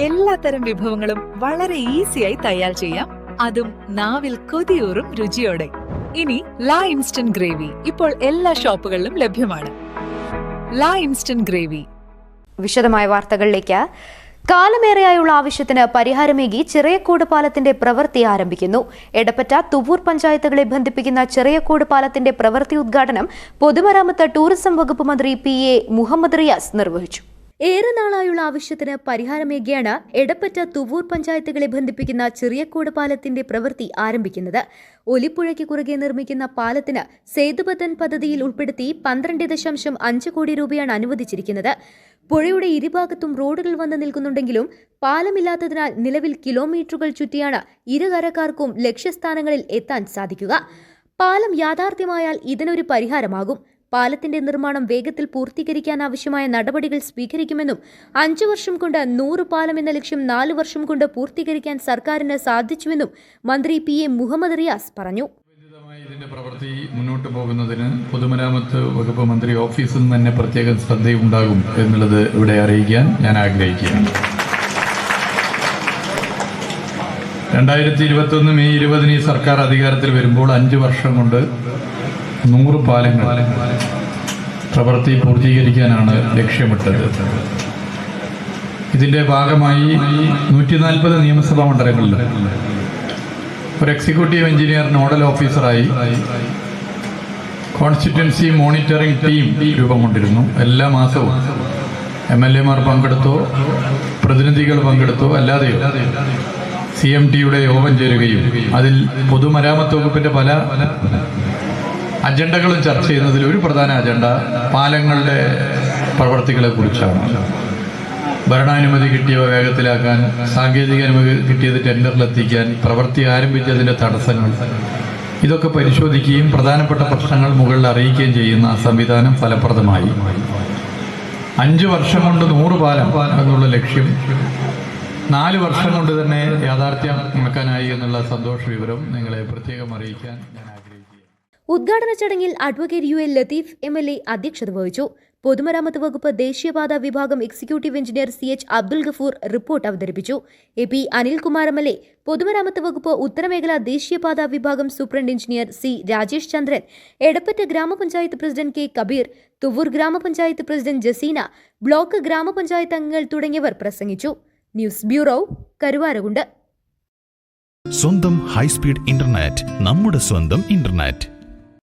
എല്ലാത്തരം വിഭവങ്ങളും വളരെ ഈസിയായി തയ്യാർ ചെയ്യാം. അതും നാവിൽ കൊതിയൂറും രുചിയോടെ. ഇനി ലാ ഇൻസ്റ്റന്റ് ഗ്രേവി ഇപ്പോൾ എല്ലാ ഷോപ്പുകളിലും ലഭ്യമാണ്. ലാ ഇൻസ്റ്റന്റ് ഗ്രേവി. വിശദമായ വാർത്തകളിലേക്ക്. കാലമേറെയായുള്ള ആവശ്യത്തിന് പരിഹാരമേകി ചെറിയക്കോട് പാലത്തിന്റെ പ്രവൃത്തി ആരംഭിക്കുന്നു. എടപ്പറ്റ തുവൂർ പഞ്ചായത്തുകളെ ബന്ധിപ്പിക്കുന്ന ചെറിയക്കോട് പാലത്തിന്റെ പ്രവൃത്തി ഉദ്ഘാടനം പൊതുമരാമത്ത് ടൂറിസം വകുപ്പ് മന്ത്രി പി എ മുഹമ്മദ് റിയാസ് നിർവഹിച്ചു. ഏറെ നാളായുള്ള ആവശ്യത്തിന് പരിഹാരമേകിയാണ് എടപ്പറ്റ തുവൂർ പഞ്ചായത്തുകളെ ബന്ധിപ്പിക്കുന്ന ചെറിയക്കോട് പാലത്തിന്റെ പ്രവൃത്തി ആരംഭിക്കുന്നത്. ഒലിപ്പുഴയ്ക്ക് കുറുകെ നിർമ്മിക്കുന്ന പാലത്തിന് സേതുബദ്ധൻ പദ്ധതിയിൽ ഉൾപ്പെടുത്തി പന്ത്രണ്ട് ദശാംശം അഞ്ച് കോടി രൂപയാണ് അനുവദിച്ചിരിക്കുന്നത്. പുഴയുടെ ഇരുഭാഗത്തും റോഡുകൾ വന്നു നിൽക്കുന്നുണ്ടെങ്കിലും പാലമില്ലാത്തതിനാൽ നിലവിൽ കിലോമീറ്ററുകൾ ചുറ്റിയാണ് ഇരുകരക്കാർക്കും ലക്ഷ്യസ്ഥാനങ്ങളിൽ എത്താൻ സാധിക്കുക. പാലം യാഥാർത്ഥ്യമായാൽ ഇതിനൊരു പരിഹാരമാകും. പാലത്തിന്റെ നിർമ്മാണം വേഗത്തിൽ പൂർത്തീകരിക്കാനാവശ്യമായ നടപടികൾ സ്വീകരിക്കുമെന്നും അഞ്ചു വർഷം കൊണ്ട് നൂറ് പാലം എന്ന ലക്ഷ്യം നാല് വർഷം കൊണ്ട് പൂർത്തീകരിക്കാൻ സർക്കാരിന് സാധിച്ചുവെന്നും മന്ത്രി പി എ മുഹമ്മദ് റിയാസ് പറഞ്ഞു. ഇതിന്റെ പ്രവൃത്തി മുന്നോട്ട് പോകുന്നതിന് പൊതുമരാമത്ത് വകുപ്പ് മന്ത്രി ഓഫീസിൽ നിന്ന് തന്നെ പ്രത്യേകം ശ്രദ്ധയുണ്ടാകും എന്നുള്ളത് ഇവിടെ അറിയിക്കാൻ ഞാൻ ആഗ്രഹിക്കുകയാണ്. രണ്ടായിരത്തി ഇരുപത്തി ഒന്ന് മെയ് ഇരുപതിന് ഈ സർക്കാർ അധികാരത്തിൽ വരുമ്പോൾ അഞ്ച് വർഷം കൊണ്ട് നൂറ് പാലങ്ങൾ പ്രവൃത്തി പൂർത്തീകരിക്കാനാണ് ലക്ഷ്യമിട്ടത്. ഇതിന്റെ ഭാഗമായി നൂറ്റി നാൽപ്പത് നിയമസഭാ മണ്ഡലങ്ങളിൽ ഒരു എക്സിക്യൂട്ടീവ് എഞ്ചിനീയർ നോഡൽ ഓഫീസറായി കോൺസ്റ്റിറ്റ്യൻസി മോണിറ്ററിംഗ് ടീം രൂപം കൊണ്ടിരുന്നു എല്ലാ മാസവും എം എൽ എമാർ പങ്കെടുത്തോ പ്രതിനിധികൾ പങ്കെടുത്തോ അല്ലാതെയോ സി എം ടിയുടെ യോഗം ചേരുകയും അതിൽ പൊതുമരാമത്ത് വകുപ്പിന്റെ പല അജണ്ടകളും ചർച്ച ചെയ്യുന്നതിൽ ഒരു പ്രധാന അജണ്ട പാലങ്ങളുടെ പ്രവർത്തികളെ കുറിച്ചാണ്. ഭരണാനുമതി കിട്ടിയവ വേഗത്തിലാക്കാൻ സാങ്കേതിക അനുമതി കിട്ടിയത് ടെൻഡറിലെത്തിക്കാൻ പ്രവൃത്തി ആരംഭിച്ചതിന്റെ തടസ്സങ്ങൾ. ഇതൊക്കെ പരിശോധിക്കുകയും പ്രധാനപ്പെട്ട പ്രശ്നങ്ങൾ മുകളിൽ അറിയിക്കുകയും ചെയ്യുന്ന സംവിധാനം ഫലപ്രദമായി. അഞ്ച് വർഷം കൊണ്ട് നൂറ് പാലം എന്നുള്ള ലക്ഷ്യം. നാല് വർഷം കൊണ്ട് തന്നെ യാഥാർത്ഥ്യമാക്കാനായി എന്നുള്ള സന്തോഷ വിവരം നിങ്ങളെ പ്രത്യേകം അറിയിക്കാൻ ഉദ്ഘാടന ചടങ്ങിൽ advocate U L Latheef M L A അധ്യക്ഷത വഹിച്ചു. പൊതുമരാമത്ത് വകുപ്പ് ദേശീയപാതാ വിഭാഗം executive engineer C H Abdul Gafoor report അവതരിപ്പിച്ചു. A P Anilkumar M L A പൊതുമരാമത്ത് വകുപ്പ് ഉത്തരമേഖല ദേശീയപാതാ വിഭാഗം superintendent engineer C Rajesh Chandran Edappatta ഗ്രാമപഞ്ചായത്ത് പ്രസിഡന്റ് കെ കബീർ തുവൂർ ഗ്രാമപഞ്ചായത്ത് പ്രസിഡന്റ് ജസീന ബ്ലോക്ക് ഗ്രാമപഞ്ചായത്ത് അംഗങ്ങൾ തുടങ്ങിയവർ പ്രസംഗിച്ചു. News bureau Karuvarakundu. സ്വന്തം ഹൈസ്പീഡ് ഇന്റർനെറ്റ് നമ്മുടെ സ്വന്തം ഇന്റർനെറ്റ്.